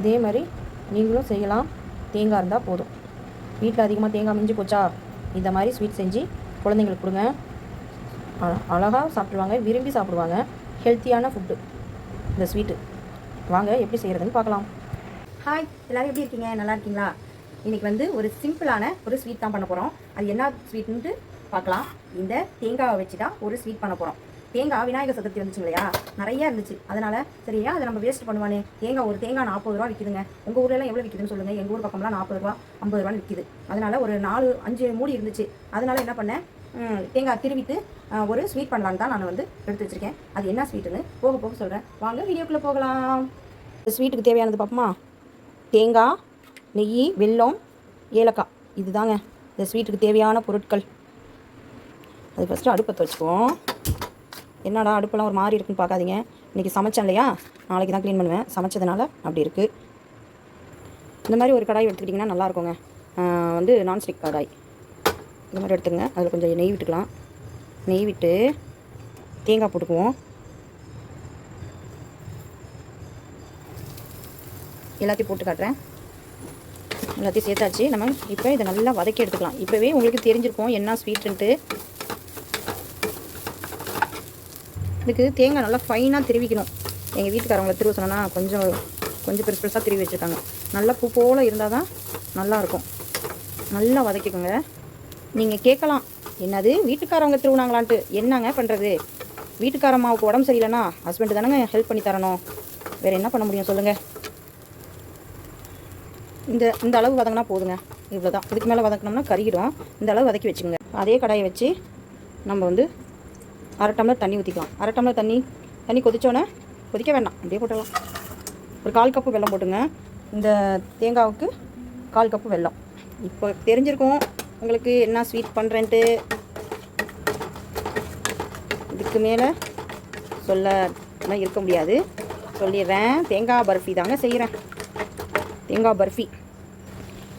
இதே மாதிரி நீங்களும் செய்யலாம். தேங்காய் இருந்தால் போதும். வீட்டில் அதிகமாக தேங்காய் மிஞ்சி போச்சா? இந்த மாதிரி ஸ்வீட் செஞ்சு குழந்தைங்களுக்கு கொடுங்க. அழகாக அழகா சாப்பிடுவாங்க விரும்பி சாப்பிடுவாங்க. ஹெல்த்தியான ஃபுட்டு இந்த ஸ்வீட்டு வாங்க எப்படி செய்கிறதுன்னு பார்க்கலாம். ஹாய் எல்லோரும் எப்படி இருக்கீங்க? நல்லா இருக்கீங்களா? இன்றைக்கி வந்து ஒரு சிம்பிளான ஒரு ஸ்வீட் தான் பண்ண போகிறோம் அது என்ன ஸ்வீட்னுட்டு பார்க்கலாம். இந்த தேங்காவை வச்சு தான் ஒரு ஸ்வீட் பண்ண போகிறோம் தேங்காய் விநாயகர் சதுர்த்தி வந்துச்சு இல்லையா? நிறைய இருந்துச்சு. அதனால சரியா அதை நம்ம வேஸ்ட் பண்ணுவானே? தேங்காய் ஒரு தேங்காய் நாற்பது ரூபா விற்கிதுங்க உங்கள் ஊர்லலாம் எவ்வளோ விற்கிதுன்னு சொல்லுங்கள் எங்கள் ஊர் பக்கம்லாம் நாற்பது ரூபா ஐம்பது ரூபான்னு விற்கிது அதனால ஒரு நாலு அஞ்சு மூடி இருந்துச்சு. அதனால என்ன பண்ணேன்? தேங்காய் திருவிட்டு ஒரு ஸ்வீட் பண்ணலான்னு தான் நான் வந்து எடுத்து வச்சிருக்கேன். அது என்ன ஸ்வீட்டுன்னு போக போக சொல்கிறேன் வாங்க வீடியோக்குள்ளே போகலாம். இந்த ஸ்வீட்டுக்கு தேவையானது பார்ப்போமா தேங்காய் நெய் வெல்லம் ஏலக்காய். இதுதாங்க. இந்த ஸ்வீட்டுக்கு தேவையான பொருட்கள். அது ஃபஸ்ட்டு அடுப்பத்தை வச்சுக்குவோம் என்னடா அடுப்பெல்லாம் ஒரு மாதிரி இருக்குன்னு பார்க்காதீங்க. இன்றைக்கி சமைச்சேன் இல்லையா? நாளைக்கு தான் க்ளீன் பண்ணுவேன். சமைச்சதுனால அப்படி இருக்குது இந்த மாதிரி ஒரு கடாய் எடுத்துக்கிட்டிங்கன்னா நல்லா இருக்குங்க. வந்து நான்ஸ்டிக் கடாய். இந்த மாதிரி எடுத்துங்க அதில் கொஞ்சம் நெய் விட்டுக்கலாம். நெய் விட்டு தேங்காய் போட்டுக்குவோம். எல்லாத்தையும் போட்டு காட்டுறேன். எல்லாத்தையும் சேர்த்தாச்சு. நம்ம இப்போ இதை நல்லா வதக்கி எடுத்துக்கலாம். இப்போவே உங்களுக்கு தெரிஞ்சிருக்கும் என்ன ஸ்வீட்டுன்ட்டு இதுக்கு தேங்காய் நல்லா ஃபைனாக திருவிக்கணும். எங்கள் வீட்டுக்காரவங்களை திருவ சொன்னோன்னா கொஞ்சம் கொஞ்சம் பெருசு பெருசாக திருவி வச்சுருக்காங்க. நல்லா பூ போல் இருந்தால் தான் நல்லாயிருக்கும். நல்லா வதக்கிக்கோங்க. நீங்கள் கேட்கலாம் என்னது? வீட்டுக்காரவங்க திருவுனாங்களான்ட்டு. என்னங்க பண்ணுறது வீட்டுக்காரம்மாவுக்கு உடம்பு சரியில்லைன்னா ஹஸ்பண்டு தானேங்க ஹெல்ப் பண்ணி தரணும். வேறு என்ன பண்ண முடியும் சொல்லுங்கள் இந்த இந்த அளவு வதங்கினா போதுங்க. இவ்வளோ தான் இதுக்கு மேலே வதக்கினோம்னா கருகிடும். இந்த அளவு வதக்கி வச்சுக்கோங்க. அதே கடாயை வச்சு நம்ம வந்து அரை டம்ளர் தண்ணி ஊற்றிக்கலாம் அரை டம்ளர் தண்ணி தண்ணி கொதிச்சோன்னே கொதிக்க வேண்டாம். அப்படியே போட்டுடலாம். ஒரு கால் கப்பு வெல்லம் போட்டுங்க. இந்த தேங்காவுக்கு கால் கப்பு வெல்லம். இப்போ தெரிஞ்சிருக்கும் உங்களுக்கு என்ன ஸ்வீட் பண்ணுறேன்ட்டு இதுக்கு மேலே சொல்ல இருக்க முடியாது. சொல்லிடுறேன். தேங்காய் பர்ஃபி தாங்க செய்கிறேன் தேங்காய் பர்ஃபி.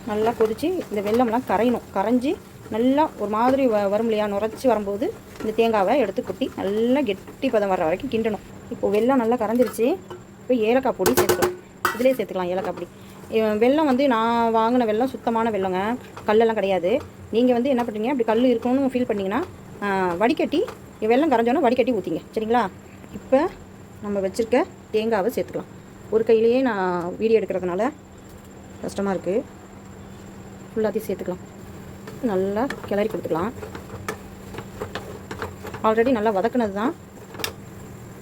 நல்லா கொதித்து இந்த வெல்லம்லாம் கரையணும். கரைஞ்சி நல்லா ஒரு மாதிரி வ வரும் இல்லையா? நுரைச்சி வரும்போது இந்த தேங்காவை எடுத்து கொட்டி நல்லா கெட்டி பதம் வர்ற வரைக்கும் கிண்டணும். இப்போ வெள்ளம் நல்லா கரைஞ்சிருச்சு. இப்போ ஏலக்காய் பொடி சேர்த்துக்கலாம். இதிலே சேர்த்துக்கலாம் ஏலக்காய் பொடி. வெள்ளம் வந்து நான் வாங்கின வெள்ளம் சுத்தமான வெள்ளங்க கல்லெல்லாம் கிடையாது. நீங்கள் வந்து என்ன பண்ணுறீங்க? அப்படி கல் இருக்கணும்னு ஃபீல் பண்ணிங்கன்னா வடிகட்டி வெள்ளம் கரைஞ்சோன்னா வடிகட்டி ஊற்றிங்க சரிங்களா? இப்போ நம்ம வச்சுருக்க தேங்காவை சேர்த்துக்கலாம். ஒரு கையிலேயே நான் வீடியோ எடுக்கிறதுனால கஷ்டமாக இருக்குது ஃபுல்லாத்தையும் சேர்த்துக்கலாம். நல்லா கிளறி கொடுத்துக்கலாம். ஆல்ரெடி நல்லா வதக்குனது தான்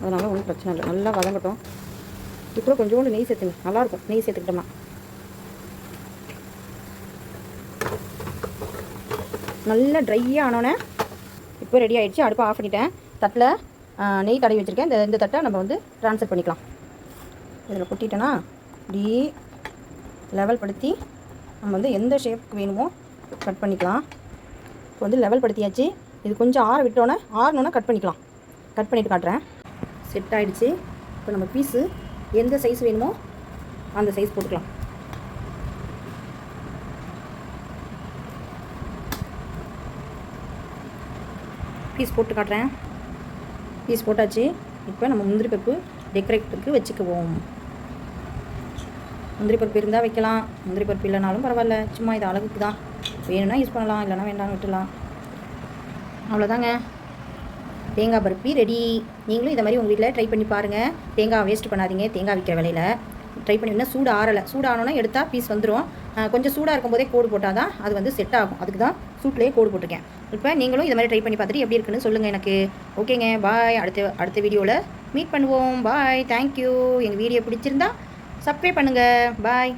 அதனால் ஒன்றும் பிரச்சனை இல்லை. நல்லா வதங்கட்டும். இப்போ கொஞ்சோண்டு நெய் சேர்த்துங்க. நல்லாயிருக்கும் நெய் சேர்த்துக்கிட்டோம்னா. நல்லா ட்ரையாக ஆனோன்னே இப்போ ரெடி ஆகிடுச்சு அடுப்பை ஆஃப் பண்ணிட்டேன். தட்டில் நெய் தடவி வச்சுருக்கேன். இந்த இந்த தட்டை நம்ம வந்து ட்ரான்ஸ்ஃபர் பண்ணிக்கலாம். இதில் கொட்டிட்டேன்னா இப்படி லெவல் படுத்தி நம்ம வந்து எந்த ஷேப்புக்கு வேணுமோ கட் பண்ணிக்கலாம். இப்போ வந்து லெவல் படுத்தியாச்சு. இது கொஞ்சம் ஆற விட்டோன்னே ஆறணுன்னா கட் பண்ணிக்கலாம். கட் பண்ணிவிட்டு காட்டுறேன். செட் ஆகிடுச்சு இப்போ நம்ம பீஸு எந்த சைஸ் வேணுமோ அந்த சைஸ் போட்டுக்கலாம். பீஸ் போட்டு காட்டுறேன். பீஸ் போட்டாச்சு. இப்போ நம்ம முந்திரி பருப்பு டெக்கரேட்டுக்கு வச்சுக்குவோம். முந்திரி பருப்பு இருந்தால் வைக்கலாம். முந்திரி பருப்பு இல்லைனாலும் பரவாயில்ல. சும்மா இது அழகுக்கு தான். வேணும்னா யூஸ் பண்ணலாம் இல்லைனா வேண்டாம் விட்டுலாம் அவ்வளோதாங்க தேங்காய் பருப்பி ரெடி நீங்களும் இதை மாதிரி உங்கள் வீட்டில் ட்ரை பண்ணி பாருங்கள் தேங்காய் வேஸ்ட் பண்ணாதீங்க தேங்காய் விற்கிற விலையில். ட்ரை பண்ணிங்கன்னா சூடு ஆறலை. சூடு ஆனோன்னா எடுத்தால் பீஸ் வந்துடும் கொஞ்சம் சூடாக இருக்கும்போதே கோடு போட்டால் தான் அது வந்து செட் ஆகும். அதுக்கு தான் சூட்லேயே கோடு போட்டிருக்கேன். இப்போ நீங்களும் இதை மாதிரி ட்ரை பண்ணி பார்த்துட்டு எப்படி இருக்குன்னு சொல்லுங்கள் எனக்கு. ஓகேங்க பாய் அடுத்த அடுத்த வீடியோவில் மீட் பண்ணுவோம். பாய் தேங்க்யூ எங்கள் வீடியோ பிடிச்சிருந்தா சப்ஸ்கிரைப் பண்ணுங்கள் பாய்